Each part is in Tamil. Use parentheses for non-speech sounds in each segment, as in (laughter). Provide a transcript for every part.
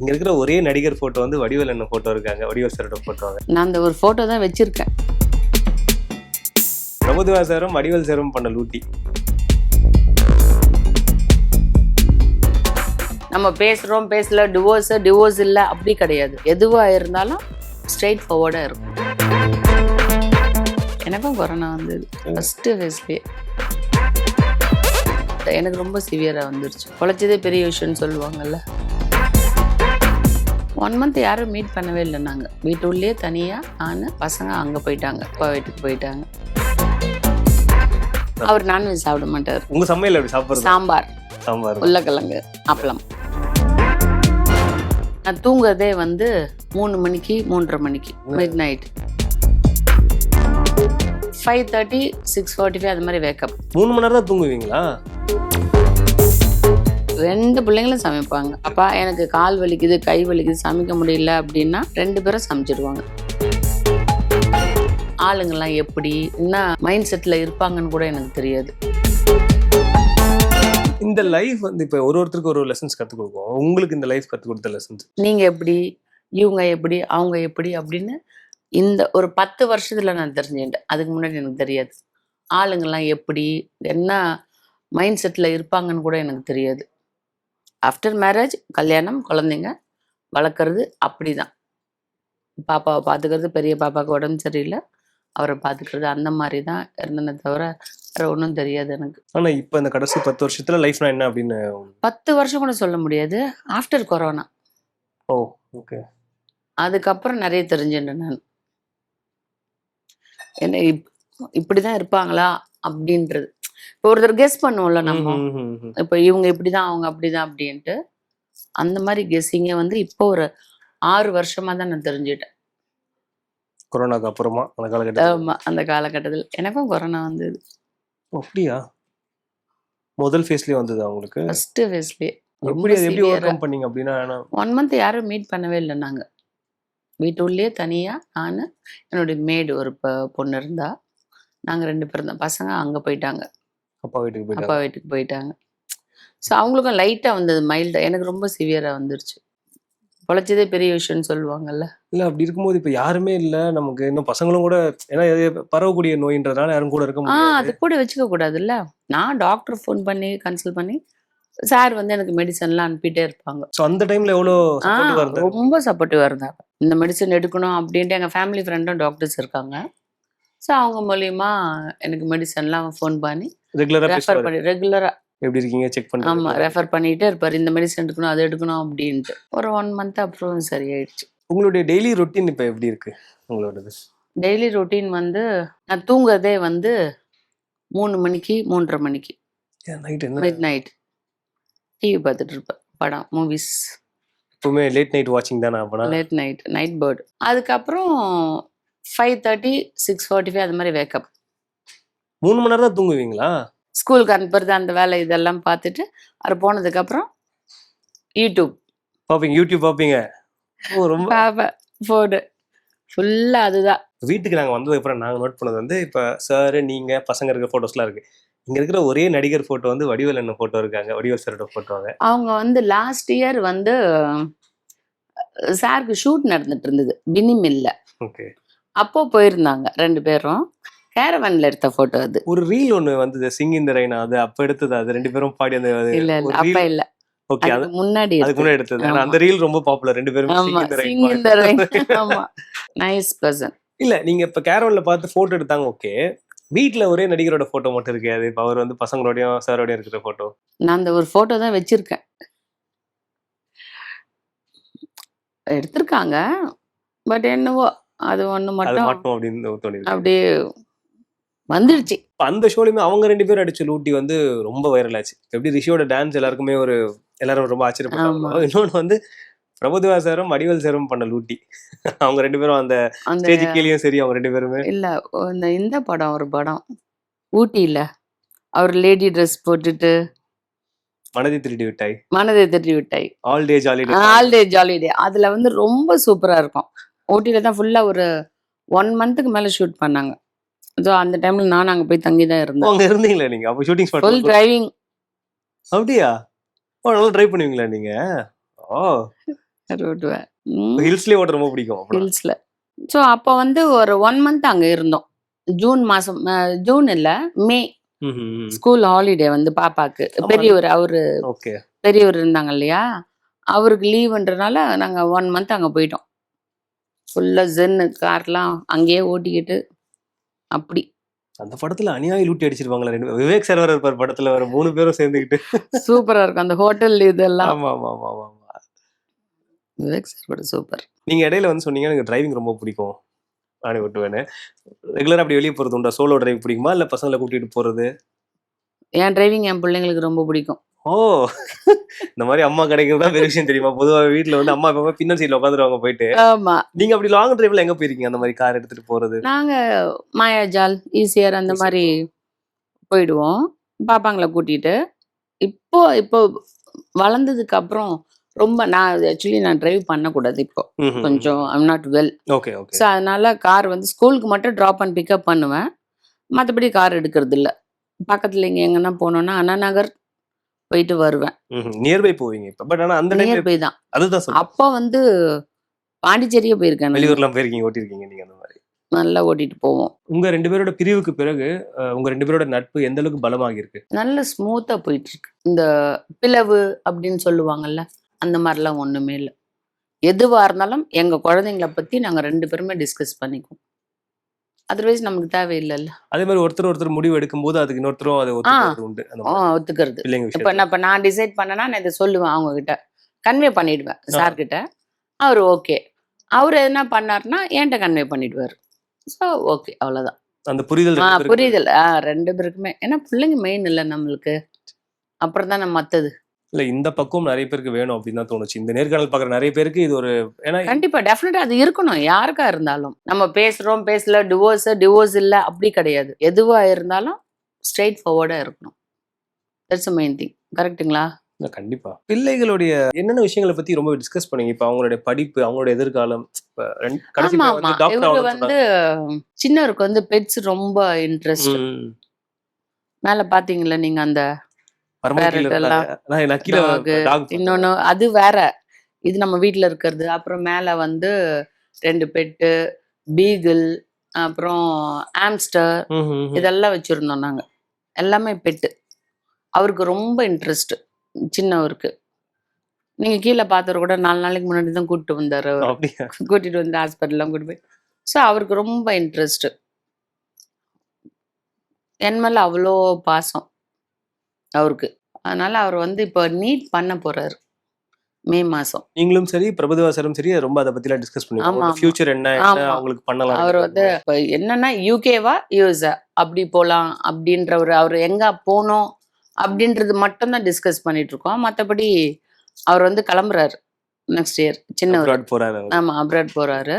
இங்க இருக்கிற ஒரே நடிகர் போட்டோ வந்து வடிவேல் என்ன போட்டோ இருக்காங்க. வடிவேல் சாரோட போட்டோ நான் அந்த ஒரு ஃபோட்டோ தான் வச்சிருக்கேன். பிரபுதேவா சாரும் வடிவேல் சாரும் பண்ண லூட்டி. நம்ம பேசுகிறோம் பேசல டிவோர்ஸு டிவோர்ஸ் இல்லை அப்படி கிடையாது. எதுவாக இருந்தாலும் ஸ்ட்ரெயிட் ஃபார்வர்டாக இருக்கும். எனக்கும் கொரோனா வந்தது. ஃபஸ்ட்டு ஃபேஸ்லேயே எனக்கு ரொம்ப சிவியராக வந்துருச்சு. குழைச்சதே பெரிய விஷயம்னு சொல்லுவாங்கல்ல. ஒன் மந்த் யாரும் மீட் பண்ணவே இல்லை நாங்கள் வீட்டுள்ளே தனியாக நான் பசங்க அங்கே போயிட்டாங்க. அப்பா வீட்டுக்கு போயிட்டாங்க. அவர் நான்வெஜ் சாப்பிட மாட்டார். உங்க சமையல் எப்படி சாப்பிடுறது? சாம்பார். சாம்பார். உருளைக்கிழங்கு அப்பளம். நான் தூங்குறதே வந்து மூணு மணிக்கு மூன்றரை மணிக்கு. Midnight five thirty six forty five அது மாதிரி வேக்கப் மூணு மணி நேரம் தான் தூங்குவீங்களா? ரெண்டு பிள்ளைங்களும் சமைப்பாங்க. அப்பா எனக்கு கால் வலிக்குது கை வலிக்குது சமைக்க முடியல அப்படின்னா ரெண்டு பேரும் சமைச்சிடுவாங்க. ஆளுங்கெல்லாம் எப்படி என்ன மைண்ட் செட்டில் இருப்பாங்கன்னு கூட எனக்கு தெரியாது. இந்த லைஃப் வந்து இப்ப ஒரு ஒருத்தருக்கு ஒரு லெசன்ஸ் கத்து கொடுக்கும். உங்களுக்கு இந்த லைஃப் கத்து கொடுத்த லெசன்ஸ் நீங்க எப்படி இவங்க எப்படி அவங்க எப்படி அப்படின்னு இந்த ஒரு பத்து வருஷத்துல நான் தெரிஞ்சுக்கிட்டேன். அதுக்கு முன்னாடி எனக்கு தெரியாது. ஆளுங்கெல்லாம் எப்படி என்ன மைண்ட் செட்டில் இருப்பாங்கன்னு கூட எனக்கு தெரியாது. ஆஃப்டர் மேரேஜ் கல்யாணம் குழந்தைங்க வளர்க்குறது அப்படி தான் பாப்பாவை பார்த்துக்கிறது பெரிய பாப்பாவுக்கு உடம்பு சரியில்லை. அவரை பார்த்துக்கிறது அந்த மாதிரி தான் இருந்தனே தவிர வேறு ஒன்றும் தெரியாது எனக்கு. ஆனா இப்ப இந்த கடைசி பத்து வருஷத்துல லைஃப்னா என்ன அப்படின்னு? பத்து வருஷம் கூட சொல்ல முடியாது. ஆஃப்டர் கொரோனா ஓ ஓகே அதுக்கப்புறம் நிறைய தெரிஞ்சுட்டேன் நான். என்ன இப் இப்படிதான் இருப்பாங்களா அப்படின்றது. இப்போ ஒருத்தர் கெஸ் பண்ணுவோம்ல நம்ம. இப்போ இவங்க இப்படிதான் அவங்க அப்படிதான் அப்படின்ட்டு அந்த மாதிரி கெஸ்ஸிங்க வந்து இப்போ ஒரு ஆறு வருஷமா தான் நான் தெரிஞ்சுட்டேன் கொரோனாக்கு அப்புறமா அந்த காலகட்டத்தில்? ஆமா, அந்த காலகட்டத்தில். எனக்கும் கொரோனா வந்தது. அப்படியா? முதல் ஃபேஸ்லயே வந்தது அவங்களுக்கு ஃபர்ஸ்ட் ஃபேஸ்லயே எப்படி எப்படி ஓவர் கம் பண்ணீங்க? அப்படின்னா ஒன் மந்த் யாரும் மீட் பண்ணவே இல்லை நாங்க. வீட்டுள்ளேயே தனியா நான் என்னுடைய மேடு ஒரு பொண்ணு இருந்தா நாங்க ரெண்டு பேரும் தான். பசங்க அங்க போயிட்டாங்க. அப்பா வீட்டுக்கு போயிட்டாங்க அப்பா வீட்டுக்கு போயிட்டாங்க. ஸோ அவங்களுக்கும் லைட்டாக வந்தது மைல்டாக எனக்கு ரொம்ப சிவியராக வந்துருச்சு. பொழைச்சதே பெரிய விஷயம்னு சொல்லுவாங்கல்ல. இல்ல அப்படி இருக்கும்போது இப்ப யாருமே இல்ல. நமக்கு இன்னும் பசங்களும் கூட ஏன்னா பரவக்கூடிய நோயின்றதுனால யாரும் கூட இருக்க ஆ அது கூட வச்சுக்க கூடாதுல்ல. நான் டாக்டர் ஃபோன் பண்ணி கன்சல்ட் பண்ணி சார் வந்து எனக்கு மெடிசன்லாம் அனுப்பிட்டே இருப்பாங்க. சோ அந்த டைம்ல இருந்தாங்க ரொம்ப சப்போர்ட்டிவாக இருந்தாங்க இந்த மெடிசன் எடுக்கணும் அப்படின்ட்டு எங்கள் ஃபேமிலி ஃப்ரெண்டும் டாக்டர்ஸ் இருக்காங்க. ஸோ அவங்க மூலியமா எனக்கு மெடிசன்லாம் ஃபோன் பண்ணி ரெகுலரா ரெஃபர் பண்ணி ரெகுலராக எப்படி இருக்கீங்க? செக் பண்ணி ரெஃபர் பண்ணிகிட்டே இருப்பார். இந்த மெடிசன் எடுக்கணும் அது எடுக்கணும் அப்படின்ட்டு. ஒரு ஒன் மந்த் அப்புறம் சரியாயிடுச்சு. உங்களுடைய டெய்லி ரொட்டீன் இப்ப எப்படி இருக்கு? உங்களோடது. டெய்லி ரொட்டீன் வந்து நான் தூங்குறதே வந்து மூணு மணிக்கு மூன்றரை மணிக்கு. நைட் மிட் நைட் டிவி பார்த்துட்டு இருப்பேன். படம் மூவிஸ் எப்பவுமே லேட் நைட் வாட்சிங் தானே அப்பனா? லேட் நைட் நைட் பேர்டு அதுக்கப்புறம் five thirty six forty five அது மாதிரி வேக்கப் மூணு மணி நேரம் தான் தூங்குவீங்களா? ஸ்கூலுக்கு அனுப்புறது அந்த வேலை இதெல்லாம் பார்த்துட்டு அது போனதுக்கப்புறம் யூடியூப். பாப்பீங்க யூடியூப் பாப்பீங்க ஓ ரொம்ப பார்ப்பேன் ஃபோனு ஃபுல்லாக அதுதான். வீட்டுக்கு நாங்க வந்ததுக்கு அப்புறம் நாங்க நோட் பண்ணது வந்து இப்ப சார் நீங்க பசங்க இருக்க போட்டோஸ்லாம் இருக்கு. இங்க இருக்கிற ஒரே நடிகர் போட்டோ வந்து வடிவேல் என்ன போட்டோ இருக்காங்க. வடிவேல் சாரோட போட்டோங்க அவங்க வந்து லாஸ்ட் இயர் வந்து சாருக்கு ஷூட் நடந்துட்டு இருந்தது. பினி மில்ல ஓகே. அப்போ போயிருந்தாங்க ரெண்டு பேரும். கேரவன்ல எடுத்த போட்டோ அது. ஒரு ரீல் ஒண்ணு வந்தது சிங் இந்த ரெய்னா அது அப்ப எடுத்தது அது ரெண்டு பேரும் பாடி அந்த இல்ல இல்ல அப்ப இல்ல. ஓகே அது முன்னாடி அதுக்கு. முன்னாடி எடுத்தது. அந்த ரீல் ரொம்ப பாப்புலர் ரெண்டு பேரும் சிங் இந்த பாடி. ஆமா. நைஸ் பர்சன் இல்ல நீங்க இப்ப கேரவன்ல பார்த்து போட்டோ எடுத்தாங்க ஓகே வீட்ல ஒரே நடிகரோட போட்டோ மட்டும் இருக்கு அது இப்ப அவர் வந்து பசங்களோடயும் சாரோடயும் இருக்கிற போட்டோ நான் அந்த ஒரு போட்டோ தான் வச்சிருக்கேன். எடுத்திருக்காங்க. பட் என்னவோ அது ஒண்ணு மட்டும் அப்படியே வந்துடுச்சு. அந்த ஷோலையுமே அவங்க ரெண்டு பேரும் அடிச்ச லூட்டி வந்து ரொம்ப வைரல் ஆச்சு. எப்படி ரிஷியோட டான்ஸ் எல்லாருக்குமே ஒரு எல்லாரும் ரொம்ப ஆச்சரியப்பட்டாங்க. ஆமா. இன்னொன்னு வந்து பிரபுதேவா சாரும் வடிவேல் சாரும் பண்ண லூட்டி. அவங்க ரெண்டு பேரும் அந்த ஸ்டேஜ் கீழயும் சரி அவங்க ரெண்டு பேருமே. இல்ல இந்த இந்த படம் ஒரு படம். ஊட்டியில அவர் லேடி ட்ரெஸ் போட்டுட்டு மனதை திருடி விட்டாய். மனதை தட்டி விட்டாய். All day jolly all day jolly day அதுல வந்து ரொம்ப சூப்பரா இருக்கும். ஊட்டியில தான் ஃபுல்லா ஒரு ஒன் மந்த்துக்கு மேல ஷூட் பண்ணாங்க. ஸோ அந்த டைம்ல நான் அங்க போய் தங்கி தான் இருந்தேன். அங்க இருந்தீங்களா நீங்க? அப்ப ஷூட்டிங் ஸ்பாட் ஃபுல் டிரைவிங் அப்படியா? ஓ நல்லா ட்ரை பண்ணுவீங்களா நீங்க? ஓ. ஓட்டுவேன். ஹில்ஸ்லயே ஓட்ட ரொம்ப பிடிக்கும். ஹில்ஸில் ஸோ அப்போ வந்து ஒரு ஒன் மந்த் அங்கே இருந்தோம். ஜூன் மாதம் ஜூன் இல்லை மே. ஸ்கூல் ஹாலிடே வந்து பாப்பாக்கு. பெரியவர் அவரு பெரியவர் இருந்தாங்க இல்லையா? அவருக்கு லீவுன்றனால நாங்கள் ஒன் மந்த் அங்கே போயிட்டோம். ஃபுல்லாக ஜென்னு கார்லாம் அங்கேயே ஓட்டிக்கிட்டு அப்படி. அந்த படத்துல அநியாய லூட்டி அடிச்சிருப்பாங்களா ரெண்டு. விவேக் சார் வர இருப்பார் படத்துல வர மூணு பேரும் சேர்ந்துக்கிட்டு சூப்பராக இருக்கும். அந்த ஹோட்டல் இதெல்லாம். ஆமா ஆமா ஆமா ஆமா விவேக் சார் சூப்பர். நீங்க இடையில வந்து சொன்னீங்க எனக்கு டிரைவிங் ரொம்ப பிடிக்கும். நானே ஓட்டுவேன்னு. ரெகுலரா அப்படி வெளியே போறது உண்டா சோலோ டிரைவ் பிடிக்குமா? இல்ல பசங்களை கூட்டிட்டு போறது? என் டிரைவிங் என் பிள்ளைங்களுக்கு ரொம்ப பிடிக்கும். ஓ. இந்த மாதிரி அம்மா கிடைக்கிறது தான் பெரிய விஷயம் தெரியுமா? பொதுவா வீட்ல வந்து அம்மா எப்பவுமே பின்னல் சீட்ல உட்காந்துருவாங்க போயிட்டு. ஆமாம் நீங்க அப்படி லாங் டிரைவ்ல எங்க போயிருக்கீங்க? அந்த மாதிரி கார் எடுத்துட்டு போறது? நாங்கள் மாயாஜால் ஈசிஆர் அந்த. மாதிரி போயிடுவோம். பாப்பாங்களை கூட்டிட்டு. இப்போ இப்போ வளர்ந்ததுக்கு அப்புறம் ரொம்ப நான் ஆக்சுவலி நான் டிரைவ் பண்ணக்கூடாது இப்போ. கொஞ்சம் I'm not well okay okay so அதனால கார் வந்து ஸ்கூலுக்கு மட்டும் ட்ராப் அண்ட் பிக்கப் பண்ணுவேன். மற்றபடி கார் எடுக்கிறது இல்லை பக்கத்தில் இங்கே எங்கன்னா போனோன்னா அண்ணா நகர் போயிட்டு வருவேன். நியர்பை போவீங்க இப்ப. பட் ஆனா அந்த டைம் நியர் பை தான். அதுதான் அப்போ வந்து பாண்டிச்சேரியே போயிருக்கேன். வெளியூர்லாம் போயிருக்கீங்க ஓட்டிருக்கீங்க நீங்க அந்த மாதிரி? நல்லா ஓட்டிட்டு போவோம். உங்க ரெண்டு பேரோட பிரிவுக்கு பிறகு உங்க ரெண்டு பேரோட நட்பு எந்த அளவுக்கு பலமாகி இருக்கு? நல்ல ஸ்மூத்தா போயிட்டு இருக்கு. இந்த பிளவு அப்படின்னு சொல்லுவாங்கல்ல அந்த மாதிரிலாம் ஒண்ணுமே இல்லை. எதுவா இருந்தாலும் எங்க குழந்தைங்கள பத்தி நாங்க ரெண்டு பேருமே டிஸ்கஸ் பண்ணிக்குவோம். அதர்வைஸ் நமக்கு தேவையில்லைல்ல. அதே மாதிரி ஒருத்தர் ஒருத்தர் முடிவு எடுக்கும்போது அதுக்கு இன்னொருத்தரும் அதை ஒத்துக்கிறது உண்டு. ஒத்துக்கிறது. இப்ப நான் இப்ப நான் டிசைட் பண்ணேன்னா நான் இதை சொல்லுவேன் அவங்க கிட்ட கன்வே பண்ணிடுவேன் சார் கிட்ட அவர் ஓகே அவர் என்ன பண்ணாருன்னா என்கிட்ட கன்வே பண்ணிடுவாரு. ஸோ ஓகே அவ்வளவுதான். அந்த புரிதல் ஆ புரியுதுல ஆ ரெண்டு பேருக்குமே. ஏன்னா பிள்ளைங்க மெயின் இல்லை நம்மளுக்கு. அப்புறம் தான் மத்தது. இல்ல இந்த பக்குவம் நிறைய பேருக்கு வேணும் அப்படின்னு தான் தோணுச்சு. இந்த நேர்காணல் பாக்குற நிறைய பேருக்கு இது ஒரு ஏன்னா கண்டிப்பா டெஃபினட்டா அது இருக்கணும் யாருக்கா இருந்தாலும். நம்ம பேசுறோம் பேசல டிவோர்ஸ் டிவோர்ஸ் இல்ல அப்படி கிடையாது. எதுவா இருந்தாலும் ஸ்ட்ரெயிட் ஃபார்வர்டா இருக்கணும். தட்ஸ் மெயின் திங் கரெக்ட்டுங்களா இல்ல, கண்டிப்பா. பிள்ளைகளுடைய என்னென்ன விஷயங்களை பத்தி ரொம்ப டிஸ்கஸ் பண்ணீங்க? இப்ப அவங்களுடைய படிப்பு அவங்களுடைய எதிர்காலம் வந்து சின்னவருக்கு வந்து பெட்ஸ் ரொம்ப இன்ட்ரெஸ்ட். மேல பாத்தீங்களா நீங்க அந்த இன்னொன்னு அது வேற. இது நம்ம வீட்ல இருக்கிறது. அப்புறம் மேல வந்து ரெண்டு பெட்டு பீகிள் அப்புறம் ஆம்ஸ்டர் இதெல்லாம் வச்சிருந்தோம் நாங்க. எல்லாமே பெட்டு. அவருக்கு ரொம்ப இன்ட்ரெஸ்ட் சின்னவருக்கு. நீங்க கீழே பார்த்தவர் கூட நாலு நாளைக்கு முன்னாடி தான் கூட்டிட்டு வந்தாரு கூட்டிட்டு வந்து ஹாஸ்பிட்டல்லாம் கூட்டிட்டு போய். ஸோ அவருக்கு ரொம்ப இன்ட்ரெஸ்ட் என் மேல அவ்வளோ பாசம். அவருக்கு. அதனால அவர் வந்து இப்போ நீட் பண்ண போறாரு. மே மாசம். நீங்களும் சரி பிரபுதவாசரும் சரி ரொம்ப அதை பத்தி எல்லாம் டிஸ்கஸ் ஆமா. ஃபியூச்சர் என்ன. அவங்களுக்கு பண்ணலாம் அவர் வந்து இப்போ என்னன்னா யூகேவா யூஎஸ்ஆ அப்படி போகலாம் அப்படின்ற ஒரு அவர் எங்க போகணும் அப்படின்றது மட்டும்தான் டிஸ்கஸ் பண்ணிட்டு இருக்கோம் மற்றபடி அவர் வந்து கிளம்புறாரு நெக்ஸ்ட் இயர் abroad போறாரு. ஆமா அப்ராட் போறாரு.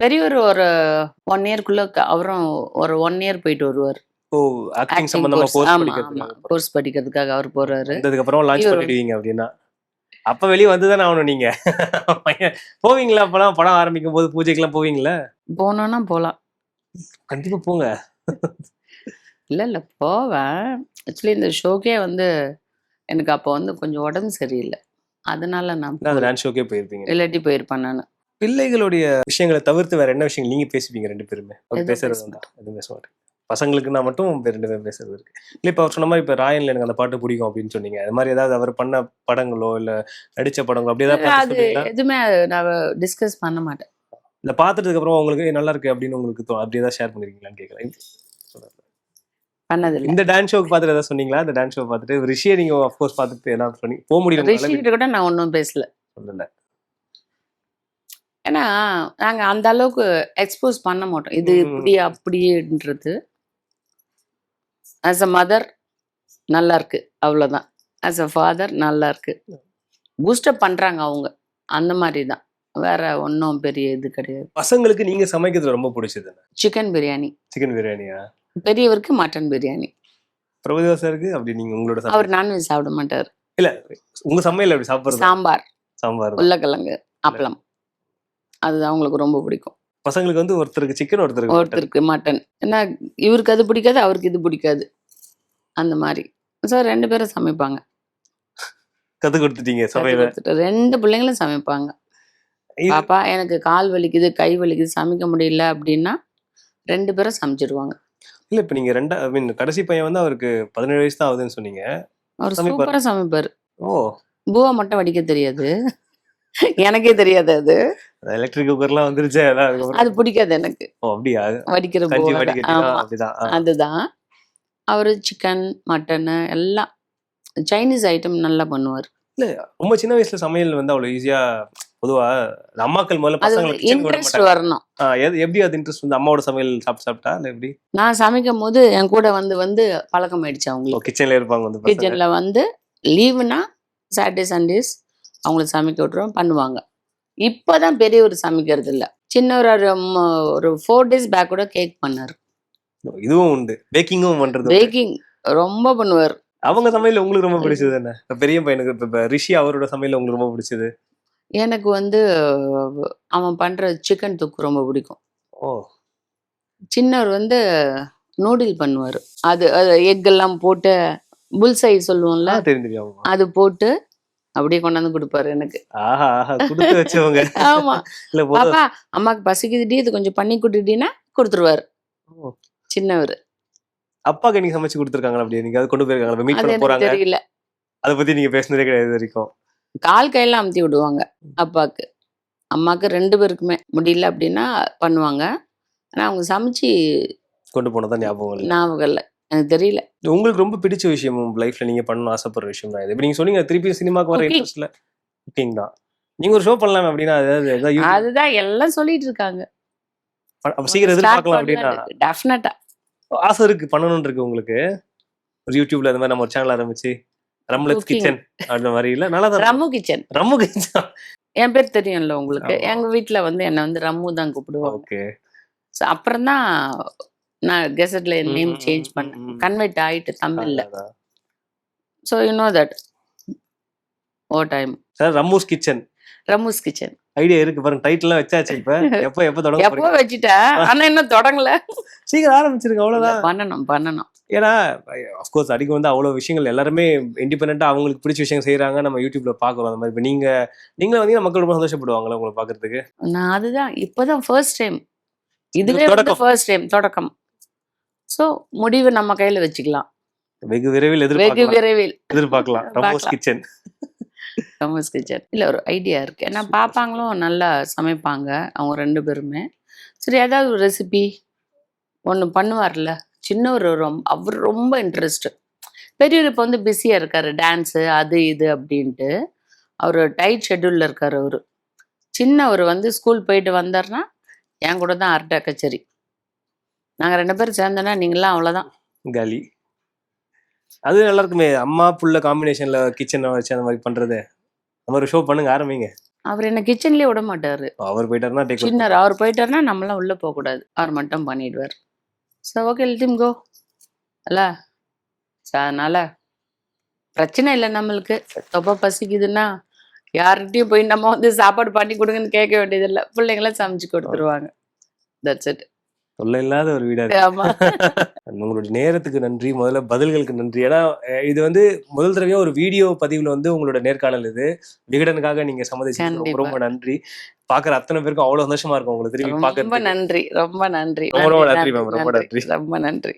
பெரியவர் ஒரு ஒன் இயர்க்குள்ள அவரும் ஒரு ஒன் இயர் போயிட்டு வருவார். ஓ ஆக்டிங் சம்பந்தமா கோர்ஸ் கோர்ஸ் ஆமா ஆமா. படிக்கிறதுக்கு கோர்ஸ் படிக்கிறதுக்காக அவர் போறாரு. வந்ததுக்கு அப்புறம் லான்ச் பண்ணிடுவீங்க அப்படின்னா. அப்ப வெளிய வந்துதானே ஆகணும் நீங்க. (laughs) போவீங்களா அப்பலாம் படம் ஆரம்பிக்கும் போது பூஜைக்கெல்லாம் போவீங்களா? போனோம்னா போலாம். கண்டிப்பா போங்க. இல்ல இல்ல போவேன். ஆக்சுவலி இந்த ஷோக்கே வந்து எனக்கு அப்போ வந்து கொஞ்சம் உடம்பு சரியில்லை. அதனால நான் ஷோக்கே போயிருப்பீங்க. இல்லாட்டி போயிருப்பேன் நான். பிள்ளைகளுடைய விஷயங்களை தவிர்த்து வேற என்ன விஷயங்கள் நீங்க பேசுவீங்க ரெண்டு பேருமே? பேசுறது எதுவும் பேச மாட்டேன் பசங்களுக்குன்னா மட்டும் ரெண்டு பேரும் பேசுறது இருக்கு. இல்ல இப்ப அவர் சொன்ன மாதிரி இப்ப ராயன்ல எனக்கு அந்த பாட்டு பிடிக்கும் அப்படின்னு சொன்னீங்க. அது மாதிரி ஏதாவது அவர் பண்ண படங்களோ இல்ல நடிச்ச படங்களோ அப்படி ஏதாவது எதுவுமே நான் டிஸ்கஸ் பண்ண மாட்டேன். இல்ல பாத்துட்டதுக்கு அப்புறம் உங்களுக்கு "ஏய், நல்லா இருக்கு அப்படின்னு உங்களுக்கு அப்படி ஏதாவது ஷேர் பண்ணிருக்கீங்களான்னு கேட்கலாம் பண்ணதில்லை. இந்த டான்ஸ் ஷோக்கு பார்த்துட்டு ஏதாவது சொன்னீங்களா? இந்த டான்ஸ் ஷோ பார்த்துட்டு ரிஷியை நீங்க அஃப்கோர்ஸ் பார்த்துட்டு எல்லாம் பண்ணி போக முடியல ரிஷி கிட்ட கூட நான் ஒன்றும் பேசல. சொல்லல. ஏன்னா நாங்க அந்த அளவுக்கு எக்ஸ்போஸ் பண்ண மாட்டோம். இது. இப்படி அப்படின்றது ஆஸ் அ மதர் நல்லா இருக்கு. அவ்வளவுதான். ஆஸ் அ ஃபாதர் நல்லா இருக்கு. பூஸ்டப் பண்றாங்க அவங்க. அந்த மாதிரி தான். வேற ஒன்றும் பெரிய இது கிடையாது. பசங்களுக்கு நீங்க சமைக்கிறது ரொம்ப பிடிச்சது சிக்கன் பிரியாணி சிக்கன் பிரியாணியா பெரியவருக்கு மட்டன் பிரியாணி பிரபுதேவா சாருக்கு அப்படி நீங்க உங்களோட அவர் நான்வெஜ் சாப்பிட மாட்டார். இல்ல உங்க சமையல் அப்படி சாப்பிடுறது சாம்பார். சாம்பார். உருளைக்கிழங்கு அப்பளம். அது அவங்களுக்கு ரொம்ப பிடிக்கும். பசங்களுக்கு வந்து ஒருத்தருக்கு சிக்கன் ஒருத்தருக்கு. ஒருத்தருக்கு மட்டன் ஏன்னா இவருக்கு அது பிடிக்காது அவருக்கு இது பிடிக்காது. அந்த மாதிரி. ஸோ ரெண்டு பேரும் சமைப்பாங்க. கத்து கொடுத்துட்டீங்க சமையல. ரெண்டு பிள்ளைங்களும் சமைப்பாங்க. பாப்பா எனக்கு கால் வலிக்குது கை வலிக்குது சமைக்க முடியல அப்படின்னா ரெண்டு பேரும் சமைச்சிடுவாங்க இல்ல இப்ப நீங்க ரெண்டா ஐ மீன் கடைசி பையன் வந்து அவருக்கு பதினேழு வயசு தான் ஆகுதுன்னு சொன்னீங்க. அவர் சமைப்பாரு. சூப்பரா சமைப்பாரு. ஓ. பூவை மட்டும் வடிக்க தெரியாது. எனக்கே தெரியாது அது. எலக்ட்ரிக் குக்கர்லாம் வந்துருச்சு அது பிடிக்காது எனக்கு. ஓ அப்படியா? வடிக்கிற. அதுதான். அவரு சிக்கன் மட்டனு எல்லாம். சைனீஸ் ஐட்டம் நல்லா பண்ணுவார். ரொம்ப சின்ன வயசுல சமையல் வந்து அவ்வளவு ஈஸியா பொதுவா அம்மாக்கள் முதல்ல அது பசங்களை kitchen க்கு விட இன்ட்ரெஸ்ட். வரணும் எப்படி அது இன்ட்ரெஸ்ட் வந்து அம்மாவோட சமையல் சாப்பிட்டு சாப்பிட்டா? இல்ல எப்படி? நான் சமைக்கும் போது என் கூட வந்து வந்து பழக்கம் ஆயிடுச்சு அவங்களுக்கு. கிச்சன்ல இருப்பாங்க வந்து. கிச்சன்ல வந்து லீவுனா சாட்டர்டே சண்டேஸ் அவங்களுக்கு சமைக்க விட்டுருவோம் பண்ணுவாங்க. இப்போதான் பெரியவர் சமைக்கிறது இல்ல சின்னவர் ஒரு ஒரு ஃபோர் டேஸ் பேக் கூட கேக் பண்ணாரு. இதுவும் உண்டு. பேக்கிங்கும் பண்றது. பேக்கிங் ரொம்ப பண்ணுவார். அவங்க சமையல் உங்களுக்கு ரொம்ப பிடிச்சது என்ன? இப்ப பெரிய பையனுக்கு இப்ப- இப்ப ரிஷி அவரோட சமையல் உங்களுக்கு ரொம்ப பிடிச்சது? எனக்கு வந்து அவன் பண்ற சிக்கன் தொக்கு ரொம்ப பிடிக்கும். ஓ. சின்னவர் வந்து நூடில் பண்ணுவார். அது egg எல்லாம் போட்டு புல்சை சொல்லுவோம்ல. அது போட்டு அப்படியே கொண்டாந்து கொடுப்பாரு எனக்கு. ஆஹா ஆஹா கொடுத்து வச்சவங்க. (laughs) ஆமா. பாப்பா அம்மாக்கு பசிக்குதுடி இது கொஞ்சம் பண்ணி கொடுத்துட்டீங்கன்னா கொடுத்துருவாரு. சின்னவர். அப்பாக்கு நீங்க சமைச்சு கொடுத்துருக்காங்களா அப்படி நீங்க அது கொண்டு போயிருக்காங்களா? மீட் பண்ண போறாங்க. தெரியல. அதை பத்தி நீங்க பேசுனதே கிடையாது வரைக்கும். கால் கையெல்லாம் அமுத்தி விடுவாங்க அப்பாவுக்கு அம்மாவுக்கு ரெண்டு பேருக்குமே. முடியல அப்படின்னா பண்ணுவாங்க. ஆனா அவங்க சமைச்சு கொண்டு போனதான் ஞாபகம் ஞாபகம் இல்லை. எனக்கு தெரியல. உங்களுக்கு ரொம்ப பிடிச்ச விஷயம் லைஃப்ல நீங்க பண்ணணும்னு ஆசைப்படுற விஷயம் தான் இது. இப்ப நீங்க சொன்னீங்க திருப்பி சினிமாக்கு வர. இன்ட்ரெஸ்ட்ல குக்கிங் தான். நீங்க ஒரு ஷோ பண்ணலாமே அப்படின்னா அதாவது அதுதான் எல்லாம் சொல்லிட்டு இருக்காங்க. சீக்கிரம் எதிர்பார்க்கலாம் அப்படின்னா. டெஃபினட்டா ஆசை இருக்கு பண்ணணும்னு இருக்கு உங்களுக்கு. ஒரு யூடியூப்ல இந்த மாதிரி நம்ம ஒரு சேனல் ஆரம்பிச்சு ரம்லத். கிச்சன் அந்த மாதிரி இல்ல? நல்லா தான் ரம்மு கிச்சன் ரம்மு கிச்சன் என் பேர் தெரியும்ல உங்களுக்கு. எங்க வீட்ல வந்து என்ன வந்து ரம்மு தான் கூப்பிடுவாங்க. ஓகே அப்புறம் தான் நான் கெசட்ல நேம் ம், சேஞ்ச் பண்ணேன். கன்வெர்ட் ஆயிட்டு தமிழ்ல. So you know that oh time sir Rammu's kitchen. Rammu's kitchen. Idea இருக்கு பாருங்க டைட்டில்லாம் வச்சாச்சு இப்ப. (laughs) எப்ப எப்ப தொடங்க எப்போ வச்சுட்டேன் ஆனா இன்னும் தொடங்கல. சீக்கிரம் ஆரம்பிச்சிருங்க அவ்வளவுதான். பண்ணணும் பண்ணணும். ஏன்னா அஃப்கோர்ஸ் அடிக்க வந்து அவ்வளோ விஷயங்கள் எல்லாருமே இண்டிபெண்டா அவங்களுக்கு பிடிச்ச விஷயம் செய்றாங்க. நம்ம யூடியூப்ல பாக்குறோம் அந்த மாதிரி. இப்ப நீங்க நீங்களும் வந்தீங்கன்னா மக்கள் ரொம்ப சந்தோஷப்படுவாங்களா உங்களை பாக்குறதுக்கு நான் அதுதான் இப்போதான் ஃபர்ஸ்ட் டைம் இதுவே இது வந்து தொடக்கம். ஃபர்ஸ்ட் டைம் தொடக்கம். ஸோ முடிவு நம்ம கையில வச்சுக்கலாம். வெகு விரைவில் வெகு விரைவில். எதிர்பார்க்கலாம். ரமோஸ். கிச்சன் ரமோஸ் கிச்சன் இல்லை ஒரு ஐடியா இருக்கு. ஏன்னா பாப்பாங்களும் நல்லா சமைப்பாங்க அவங்க ரெண்டு பேருமே. சரி ஏதாவது ஒரு ரெசிபி ஒன்று பண்ணுவார்ல. சின்னவர் ரொம்ப அவர் ரொம்ப இன்ட்ரெஸ்ட் பெரியவர் இப்போ வந்து பிஸியாக இருக்காரு. டான்ஸு அது இது அப்படின்ட்டு. அவர் டைட் ஷெட்யூலில் இருக்கார் அவர். சின்னவர் வந்து ஸ்கூல் போயிட்டு வந்தார்னா என் கூட தான் அரட்டை கச்சேரி. நாங்கள் ரெண்டு பேரும் சேர்ந்தோன்னா நீங்களாம் அவ்வளோதான் காலி அது நல்லா இருக்குமே அம்மா புள்ள காம்பினேஷன்ல கிச்சன் வச்சு அந்த மாதிரி பண்றது. அந்த மாதிரி ஷோ பண்ணுங்க ஆரம்பிங்க. அவர் என்ன கிச்சன்லேயே விட மாட்டார். அவர் போயிட்டாருன்னா டேக் சின்னர் அவர் போயிட்டாருன்னா நம்மளாம் உள்ளே போகக்கூடாது அவர் மட்டும் பண்ணிடுவார். ஸோ ஓகே லெட்டிம் கோ அல்ல அதனால பிரச்சனை இல்லை நம்மளுக்கு. ரொம்ப பசிக்குதுன்னா யார்கிட்டயும் போய் நம்ம வந்து சாப்பாடு பண்ணி கொடுங்கன்னு கேட்க வேண்டியதில்லை. பிள்ளைங்களாம் சமைச்சு கொடுத்துருவாங்க. தட்ஸ் இட் தொல்லை இல்லாத ஒரு வீடா இருக்கு. (laughs) உங்களுடைய நேரத்துக்கு நன்றி. முதல்ல பதில்களுக்கு நன்றி. ஏன்னா இது வந்து முதல் தடவையா ஒரு வீடியோ பதிவுல வந்து உங்களோட நேர்காணல் இது. விகடனுக்காக நீங்க சம்மதிச்சு ரொம்ப நன்றி. பாக்குற அத்தனை பேருக்கும் அவ்வளவு சந்தோஷமா இருக்கும் உங்களை திரும்பி ரொம்ப நன்றி. ரொம்ப நன்றி. ரொம்ப நன்றி. ரொம்ப நன்றி, ரொம்ப நன்றி.